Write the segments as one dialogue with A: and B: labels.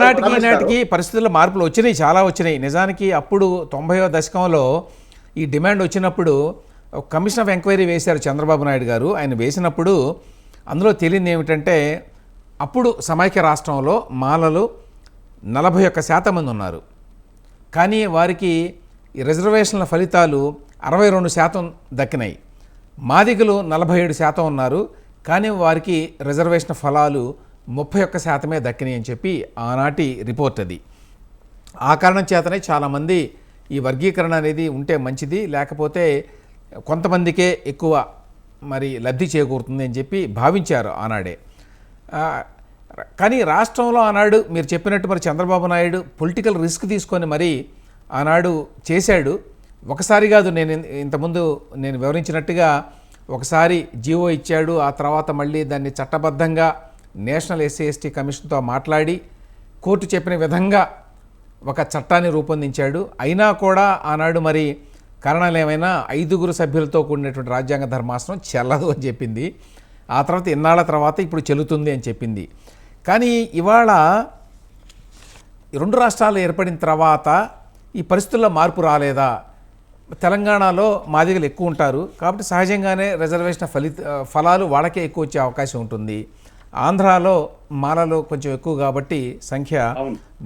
A: నాటికి ఈనాటికి పరిస్థితుల్లో మార్పులు వచ్చినాయి చాలా వచ్చినాయి. నిజానికి అప్పుడు తొంభైవ దశకంలో ఈ డిమాండ్ వచ్చినప్పుడు కమిషన్ ఆఫ్ ఎంక్వైరీ వేశారు చంద్రబాబు నాయుడు గారు. ఆయన వేసినప్పుడు అందులో తేలింది ఏమిటంటే అప్పుడు సమైక్య రాష్ట్రంలో మాలలు నలభై ఒక్క శాతం మంది ఉన్నారు. కానీ వారికి రిజర్వేషన్ల ఫలితాలు అరవై రెండు శాతం దక్కినాయి. మాదిగలు నలభై ఏడు శాతం ఉన్నారు. కానీ వారికి రిజర్వేషన్ ఫలాలు ముప్పై ఒక్క శాతమే దక్కినాయి అని చెప్పి ఆనాటి రిపోర్ట్ అది. ఆ కారణం చేతనే చాలామంది ఈ వర్గీకరణ అనేది ఉంటే మంచిది లేకపోతే కొంతమందికే ఎక్కువ మరి లబ్ధి చేకూరుతుంది అని చెప్పి భావించారు ఆనాడే. కానీ రాష్ట్రంలో ఆనాడు మీరు చెప్పినట్టు మరి చంద్రబాబు నాయుడు పొలిటికల్ రిస్క్ తీసుకొని మరి ఆనాడు చేశాడు. ఒకసారి కాదు నేను ఇంతకుముందు నేను వివరించినట్టుగా ఒకసారి జీవో ఇచ్చాడు ఆ తర్వాత మళ్ళీ దాన్ని చట్టబద్ధంగా నేషనల్ ఎస్సీ ఎస్టీ కమిషన్తో మాట్లాడి కోర్టు చెప్పిన విధంగా ఒక చట్టాన్ని రూపొందించాడు. అయినా కూడా ఆనాడు మరి కారణాలు ఏమైనా ఐదుగురు సభ్యులతో కూడినటువంటి రాజ్యాంగ ధర్మాసనం చెల్లదు అని చెప్పింది. ఆ తర్వాత ఇన్నాళ్ళ తర్వాత ఇప్పుడు చెల్లుతుంది అని చెప్పింది. కానీ ఇవాళ రెండు రాష్ట్రాలు ఏర్పడిన తర్వాత ఈ పరిస్థితుల్లో మార్పు రాలేదా? తెలంగాణలో మాదిగలు ఎక్కువ ఉంటారు. కాబట్టి సహజంగానే రిజర్వేషన్ ఫలిత ఫలాలు వాళ్ళకే ఎక్కువ వచ్చే అవకాశం ఉంటుంది. ఆంధ్రాలో మాలలు కొంచెం ఎక్కువ కాబట్టి సంఖ్య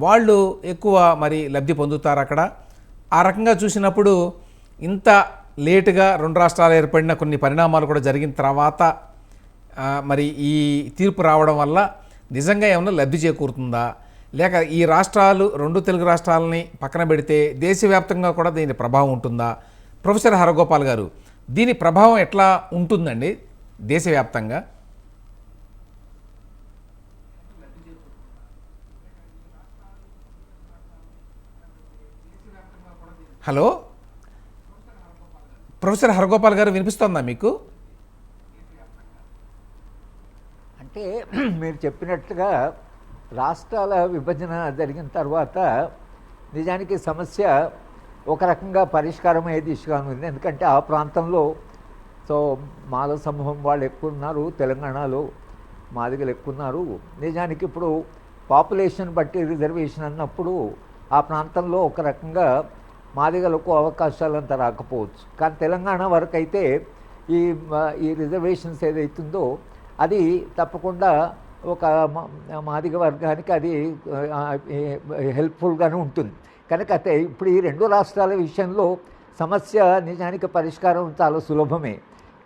A: వాళ్ళు ఎక్కువ మరి లబ్ధి పొందుతారు అక్కడ. ఆ రకంగా చూసినప్పుడు ఇంత లేటుగా రెండు రాష్ట్రాలు ఏర్పడిన కొన్ని పరిణామాలు కూడా జరిగిన తర్వాత మరి ఈ తీర్పు రావడం వల్ల నిజంగా ఏమైనా లబ్ధి చేకూరుతుందా? లేక ఈ రాష్ట్రాలు రెండు తెలుగు రాష్ట్రాలని పక్కన పెడితే దేశవ్యాప్తంగా కూడా దీని ప్రభావం ఉంటుందా? ప్రొఫెసర్ హరగోపాల్ గారు దీని ప్రభావం ఎట్లా ఉంటుందండి దేశవ్యాప్తంగా? హలో? ప్రొఫెసర్ హరగోపాల్ గారు వినిపిస్తోందా మీకు?
B: అంటే మీరు చెప్పినట్టుగా రాష్ట్రాల విభజన జరిగిన తర్వాత నిజానికి సమస్య ఒక రకంగా పరిష్కారం అయ్యే దిశగా ఉంది. ఎందుకంటే ఆ ప్రాంతంలో సో మాల సమూహం వాళ్ళు ఎక్కువ ఉన్నారు తెలంగాణలో మాదిగలు ఎక్కువ ఉన్నారు. నిజానికి ఇప్పుడు పాపులేషన్ బట్టి రిజర్వేషన్ అన్నప్పుడు ఆ ప్రాంతంలో ఒక రకంగా మాదిగలకు అవకాశాలు అంత రాకపోవచ్చు. కానీ తెలంగాణ వరకు అయితే ఈ ఈ రిజర్వేషన్స్ ఏదైతుందో అది తప్పకుండా ఒక మాదిగ వర్గానికి అది హెల్ప్ఫుల్గానే ఉంటుంది. కనుక అయితే ఇప్పుడు ఈ రెండు రాష్ట్రాల విషయంలో సమస్య నిజానికి పరిష్కారం చాలా సులభమే.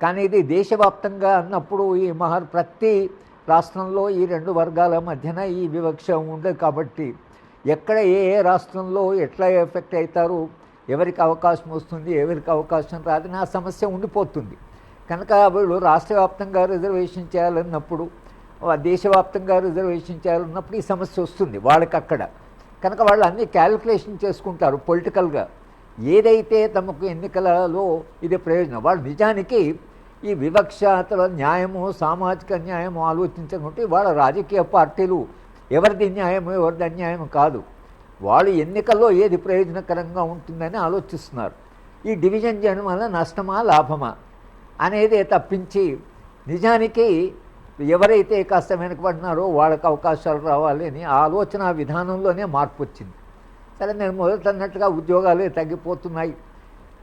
B: కానీ ఇది దేశవ్యాప్తంగా అన్నప్పుడు ఈ మహా ప్రతి రాష్ట్రంలో ఈ రెండు వర్గాల మధ్యన ఈ వివక్ష ఉండదు కాబట్టి ఎక్కడ ఏ ఏ రాష్ట్రంలో ఎట్లా ఎఫెక్ట్ అవుతారు ఎవరికి అవకాశం వస్తుంది ఎవరికి అవకాశం రాదు నా సమస్య ఉండిపోతుంది. కనుక వీళ్ళు రాష్ట్ర వ్యాప్తంగా రిజర్వేషన్ చేయాలన్నప్పుడు దేశవ్యాప్తంగా రిజర్వేషన్ చేయాలన్నప్పుడు ఈ సమస్య వస్తుంది వాళ్ళకి అక్కడ. కనుక వాళ్ళు అన్ని క్యాలిక్యులేషన్ చేసుకుంటారు పొలిటికల్గా. ఏదైతే తమకు ఎన్నికలలో ఇది ప్రయోజనం వాళ్ళు నిజానికి ఈ వివక్షతల న్యాయము సామాజిక న్యాయము ఆలోచించకుంటే వాళ్ళ రాజకీయ పార్టీలు ఎవరిది న్యాయము ఎవరిది అన్యాయం కాదు. వాళ్ళు ఎన్నికల్లో ఏది ప్రయోజనకరంగా ఉంటుందని ఆలోచిస్తున్నారు. ఈ డివిజన్ చేయడం వల్ల నష్టమా లాభమా అనేది తప్పించి నిజానికి ఎవరైతే కాస్త వెనుకబడినారో వాళ్ళకి అవకాశాలు రావాలి అని ఆలోచన విధానంలోనే మార్పు వచ్చింది. సరే నేను మొదట ఉద్యోగాలు తగ్గిపోతున్నాయి.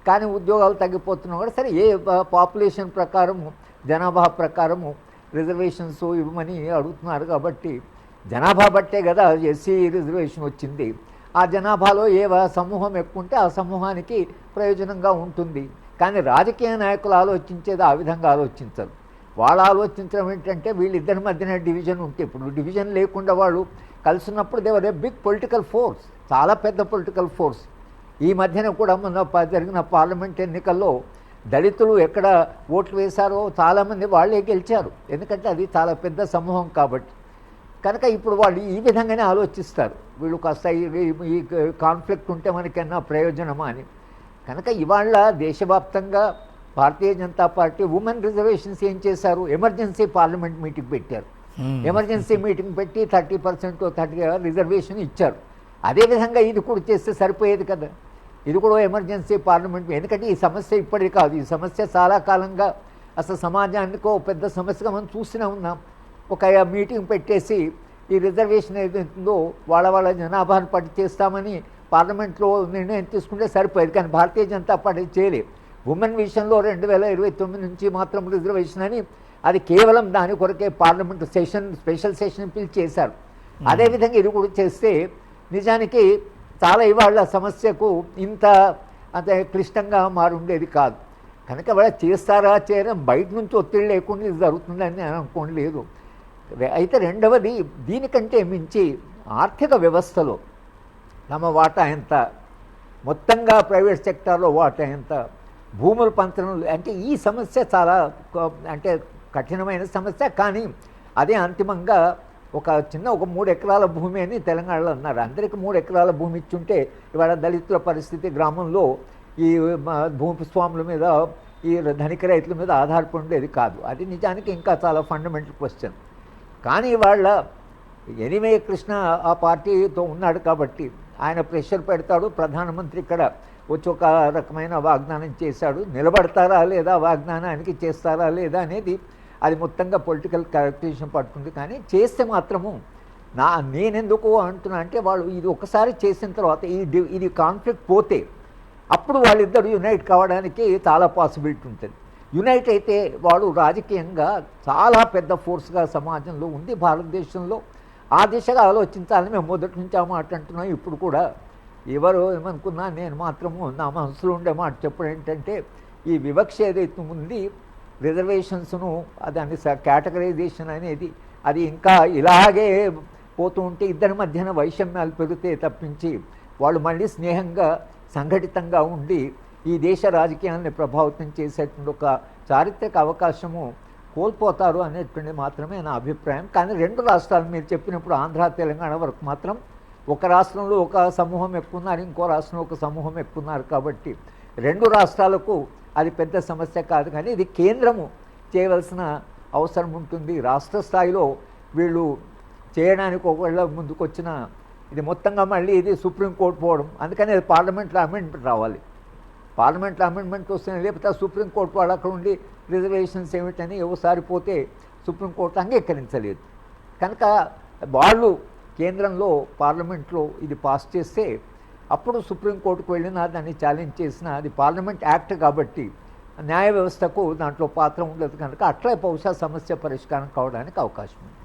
B: కానీ ఉద్యోగాలు తగ్గిపోతున్నా కూడా సరే ఏ పాపులేషన్ ప్రకారము జనాభా ప్రకారము రిజర్వేషన్స్ ఇవ్వమని అడుగుతున్నారు కాబట్టి జనాభా బట్టే కదా ఎస్సీ రిజర్వేషన్ వచ్చింది. ఆ జనాభాలో ఏ సమూహం ఎక్కువ ఉంటే ఆ సమూహానికి ప్రయోజనంగా ఉంటుంది. కానీ రాజకీయ నాయకులు ఆలోచించేది ఆ విధంగా ఆలోచించరు. వాళ్ళు ఆలోచించడం ఏంటంటే వీళ్ళిద్దరి మధ్యన డివిజన్ ఉంటే ఇప్పుడు డివిజన్ లేకుండా వాళ్ళు కలిసినప్పుడు they are a big political force చాలా పెద్ద పొలిటికల్ ఫోర్స్ ఈ మధ్యన కూడా మొన్న జరిగిన పార్లమెంట్ ఎన్నికల్లో దళితులు ఎక్కడ ఓట్లు వేశారో చాలామంది వాళ్ళే గెలిచారు. ఎందుకంటే అది చాలా పెద్ద సమూహం కాబట్టి. కనుక ఇప్పుడు వాళ్ళు ఈ విధంగానే ఆలోచిస్తారు. వీళ్ళు కాస్త ఈ- కాన్ఫ్లిక్ట్ ఉంటే మనకన్నా ప్రయోజనమా అని. కనుక ఇవాళ దేశవ్యాప్తంగా Bharatiya Janata party women reservations ఏం చేశారు? ఎమర్జెన్సీ పార్లమెంట్ మీటింగ్ పెట్టారు. ఎమర్జెన్సీ మీటింగ్ పెట్టి థర్టీ పర్సెంట్ థర్టీ రిజర్వేషన్ ఇచ్చారు. అదేవిధంగా ఇది కూడా చేస్తే సరిపోయేది కదా. ఇది కూడా ఎమర్జెన్సీ పార్లమెంట్ ఎందుకంటే ఈ సమస్య ఇప్పటిది కాదు. ఈ సమస్య చాలా కాలంగా అసలు సమాజానికి ఓ పెద్ద సమస్యగా మనం చూస్తూనే ఉన్నాం. ఒక మీటింగ్ పెట్టేసి ఈ రిజర్వేషన్ ఏదైతుందో వాళ్ళ వాళ్ళ జనాభాను పట్టి చేస్తామని పార్లమెంట్లో నిర్ణయం తీసుకుంటే సరిపోయేది. కానీ భారతీయ జనతా పార్టీ చేయలేదు. ఉమెన్ విషయంలో రెండు వేల ఇరవై తొమ్మిది నుంచి మాత్రం రిజర్వేషన్ అని అది కేవలం దాని కొరకే పార్లమెంట్ సెషన్ స్పెషల్ సెషన్ పిలిచి చేశారు. అదేవిధంగా ఇది కూడా చేస్తే నిజానికి చాలా ఇవాళ సమస్యకు ఇంత అంత క్లిష్టంగా మారుండేది కాదు. కనుక వాళ్ళు చేస్తారా చేయరా బయట నుంచి ఒత్తిడి లేకుండా ఇది జరుగుతుందని నేను అనుకోండి లేదు. అయితే రెండవది దీనికంటే మించి ఆర్థిక వ్యవస్థలో తమ వాటా ఎంత మొత్తంగా ప్రైవేట్ సెక్టార్లో వాటా ఎంత భూములు పంచడం అంటే ఈ సమస్య చాలా అంటే కఠినమైన సమస్య కానీ అదే అంతిమంగా ఒక చిన్న ఒక మూడు ఎకరాల భూమి అని తెలంగాణలో అన్నారు. అందరికీ మూడు ఎకరాల భూమి ఇచ్చుంటే ఇవాళ దళితుల పరిస్థితి గ్రామంలో ఈ భూస్వాముల మీద ఈ ధనిక రైతుల మీద ఆధారపడి ఉండేది కాదు. అది నిజానికి ఇంకా చాలా ఫండమెంటల్ క్వశ్చన్ కానీ వాళ్ళ ఎనిమే కృష్ణ ఆ పార్టీతో ఉన్నాడు కాబట్టి ఆయన ప్రెషర్ పెడతాడు. ప్రధానమంత్రి ఇక్కడ వచ్చి ఒక రకమైన వాగ్దానం చేశాడు. నిలబడతారా లేదా? వాగ్దానానికి చేస్తారా లేదా అనేది అది మొత్తంగా పొలిటికల్ క్యారెక్టరేషన్ పడుతుంది కానీ చేస్తే మాత్రము నా నేనెందుకు అంటున్నా అంటే వాళ్ళు ఇది ఒకసారి చేసిన తర్వాత ఈ ఇది కాన్ఫ్లిక్ట్ పోతే అప్పుడు వాళ్ళిద్దరు యునైట్ కావడానికి చాలా పాసిబిలిటీ ఉంటుంది. యునైట్ అయితే వాడు రాజకీయంగా చాలా పెద్ద ఫోర్స్గా సమాజంలో ఉంది భారతదేశంలో. ఆ దిశగా ఆలోచించాలని మేము మొదటి నుంచి ఆ మాట అంటున్నాం. ఇప్పుడు కూడా ఎవరు ఏమనుకున్నా నేను మాత్రము నా మనసులో ఉండే మాట చెప్పడం ఏంటంటే ఈ వివక్ష ఏదైతే ఉంది రిజర్వేషన్స్ను దాన్ని కేటగరైజేషన్ అనేది అది ఇంకా ఇలాగే పోతూ ఉంటే ఇద్దరి మధ్యన వైషమ్యాలు పెరిగితే తప్పించి వాళ్ళు మళ్ళీ స్నేహంగా సంఘటితంగా ఉండి ఈ దేశ రాజకీయాన్ని ప్రభావితం చేసేటువంటి ఒక చారిత్రక అవకాశము కోల్పోతారు అనేటువంటి మాత్రమే నా అభిప్రాయం. కానీ రెండు రాష్ట్రాలు మీరు చెప్పినప్పుడు ఆంధ్ర తెలంగాణ వరకు మాత్రం ఒక రాష్ట్రంలో ఒక సమూహం ఎక్కున్నారు ఇంకో రాష్ట్రంలో ఒక సమూహం ఎక్కున్నారు కాబట్టి రెండు రాష్ట్రాలకు అది పెద్ద సమస్య కాదు. కానీ ఇది కేంద్రము చేయవలసిన అవసరం ఉంటుంది. రాష్ట్ర స్థాయిలో వీళ్ళు చేయడానికి ఒకవేళ ముందుకొచ్చిన ఇది మొత్తంగా మళ్ళీ ఇది సుప్రీంకోర్టు పోవడం అందుకని అది పార్లమెంట్లో అమెండ్మెంట్ రావాలి. పార్లమెంట్లో అమెండ్మెంట్ వస్తున్నాయి లేకపోతే సుప్రీంకోర్టు వాళ్ళు అక్కడ ఉండి రిజర్వేషన్స్ ఏమిటని ఒకసారి పోతే సుప్రీంకోర్టు అంగీకరించలేదు. కనుక వాళ్ళు కేంద్రంలో పార్లమెంట్లో ఇది పాస్ చేస్తే అప్పుడు సుప్రీంకోర్టుకు వెళ్ళినా దాన్ని ఛాలెంజ్ చేసిన అది పార్లమెంట్ యాక్ట్ కాబట్టి న్యాయ వ్యవస్థకు దాంట్లో పాత్ర ఉండదు కనుక అట్లా బహుశా సమస్య పరిష్కారం కావడానికి అవకాశం ఉంది.